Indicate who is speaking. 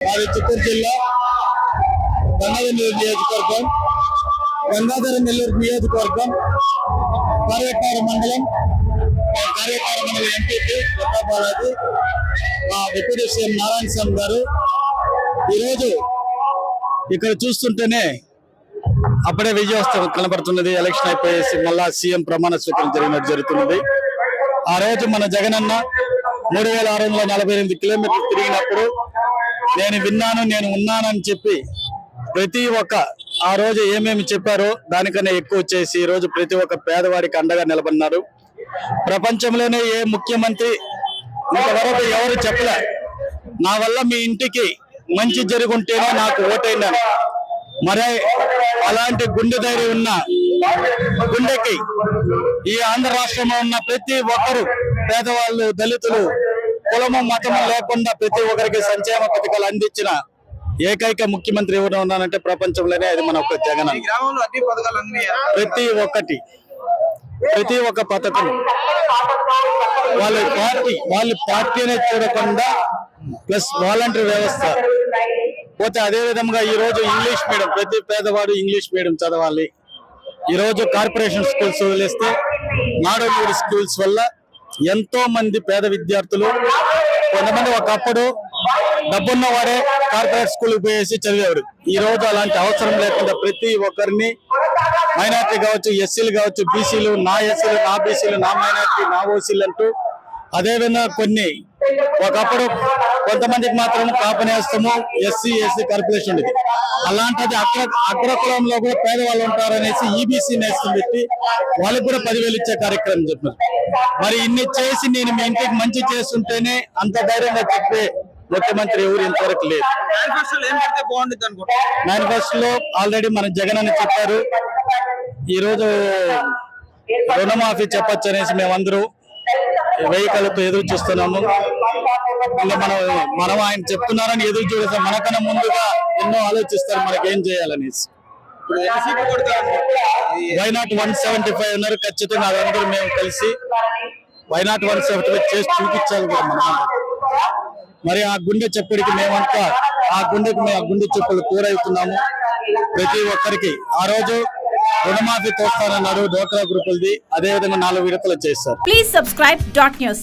Speaker 1: మాది చిత్తూరు జిల్లా గంగాధర నెల్లూరు నియోజకవర్గం. గంగాధర నెల్లూరు నియోజకవర్గం కార్యకార మండలం కార్యకార మండలం ఎంపీపీ కొత్తబాలాజీ మా డిప్యూటీ సీఎం నారాయణ స్వామి గారు. ఈరోజు ఇక్కడ చూస్తుంటేనే అప్పుడే విజయోత్సవం కనబడుతున్నది. ఎలక్షన్ అయిపోయేసి మళ్ళా సీఎం ప్రమాణ స్వీకరణ జరిగినట్టు జరుగుతున్నది. ఆ రోజు మన జగనన్న మూడు వేల ఆరు వందల నలభై ఎనిమిది కిలోమీటర్లు తిరిగినప్పుడు నేను విన్నాను నేను ఉన్నానని చెప్పి ప్రతి ఒక్క ఆ రోజు ఏమేమి చెప్పారో దానికన్నా ఎక్కువ చేసి ఈ రోజు ప్రతి ఒక్క పేదవాడికి అండగా నిలబడినారు. ప్రపంచంలోనే ఏ ముఖ్యమంత్రి ఇంతవరకు ఎవరు చెప్పలే. నా వల్ల మీ ఇంటికి మంచి జరుగుంటేనే నాకు ఓటైందని. మరే అలాంటి గుండె ధైర్యం ఉన్న గుండెకి ఈ ఆంధ్ర రాష్ట్రంలో ఉన్న ప్రతి ఒక్కరు పేదవాళ్ళు దళితులు కులము మతము లేకుండా ప్రతి ఒక్కరికి సంక్షేమ పథకాలు అందించిన ఏకైక ముఖ్యమంత్రి ఎవరు ఉన్నానంటే ప్రపంచంలోనే అది మన ఒక జగన్ ప్రతి ఒక్కటి. ప్రతి ఒక్క పథకం. వాళ్ళ పార్టీ వాళ్ళ పార్టీనే చూడకుండా ప్లస్ వాలంటీర్ వ్యవస్థ. పోతే అదే విధంగా ఈ రోజు ఇంగ్లీష్ మీడియం ప్రతి పేదవాడు ఇంగ్లీష్ మీడియం చదవాలి. ఈ రోజు కార్పొరేషన్ స్కూల్స్ వదిలేస్తే నాడోమూడి స్కూల్స్ వల్ల ఎంతో మంది పేద విద్యార్థులు కొంతమంది ఒకప్పుడు డబ్బున్న వాడే కార్పొరేట్ స్కూల్ పోయేసి చదివేవారు. ఈ రోజు అలాంటి అవసరం లేకుండా ప్రతి ఒక్కరిని మైనార్టీ కావచ్చు ఎస్సీలు కావచ్చు బీసీలు నా ఎస్సీలు నా బీసీలు నా మైనార్టీ నా ఓసీలు అంటూ అదేవిధంగా కొన్ని ఒకప్పుడు కొంతమందికి మాత్రం కాపనేస్తము ఎస్సీ ఎస్సీ కార్పొరేషన్ ఉండేది. అలాంటిది అగ్ర అగ్రకులంలో కూడా పేదవాళ్ళు ఉంటారనేసి ఈబీసీ నేస్తం పెట్టి వాళ్ళకి కూడా పదివేలు ఇచ్చే కార్యక్రమం చెప్పారు మరి ఇన్ని చేసి నేను మీ ఇంటికి మంచి చేస్తుంటేనే అంత ధైర్యంగా చెప్పే ముఖ్యమంత్రి ఎవరు ఇంతవరకు లేదు
Speaker 2: మేనిఫెస్టోలో
Speaker 1: ఆల్రెడీ మన జగన్ అని చెప్పారు. ఈ రోజు రుణమాఫీ చెప్పొచ్చు అనేసి మేమందరూ వెయ్యి ఎదురు చూస్తున్నాము. ఇంకా మనం మనం ఆయన చెప్తున్నారని ఎదురు చూడేస్తాం మనకన్నా ముందుగా ఎన్నో ఆలోచిస్తారు మనకి ఏం చేయాలనేసి.
Speaker 2: ఇప్పుడు
Speaker 1: why not one seventy five ఉన్నారు ఖచ్చితంగా అదందరూ మేము కలిసి why not one seventy five చేసి చూపించాలి కూడా మనం. మరి ఆ గుండె చెప్పుడికి మేమంతా ఆ గుండెకి మేము ఆ గుండె చెప్పులు కూరవుతున్నాము. ప్రతి ఒక్కరికి ఆ రోజు రుణమాఫీ తోస్తానన్నారు డోక్రా గ్రూపులది. అదే విధంగా నాలుగు విడతలు చేస్తారు
Speaker 3: ప్లీజ్ సబ్స్క్రైబ్ డాట్ న్యూస్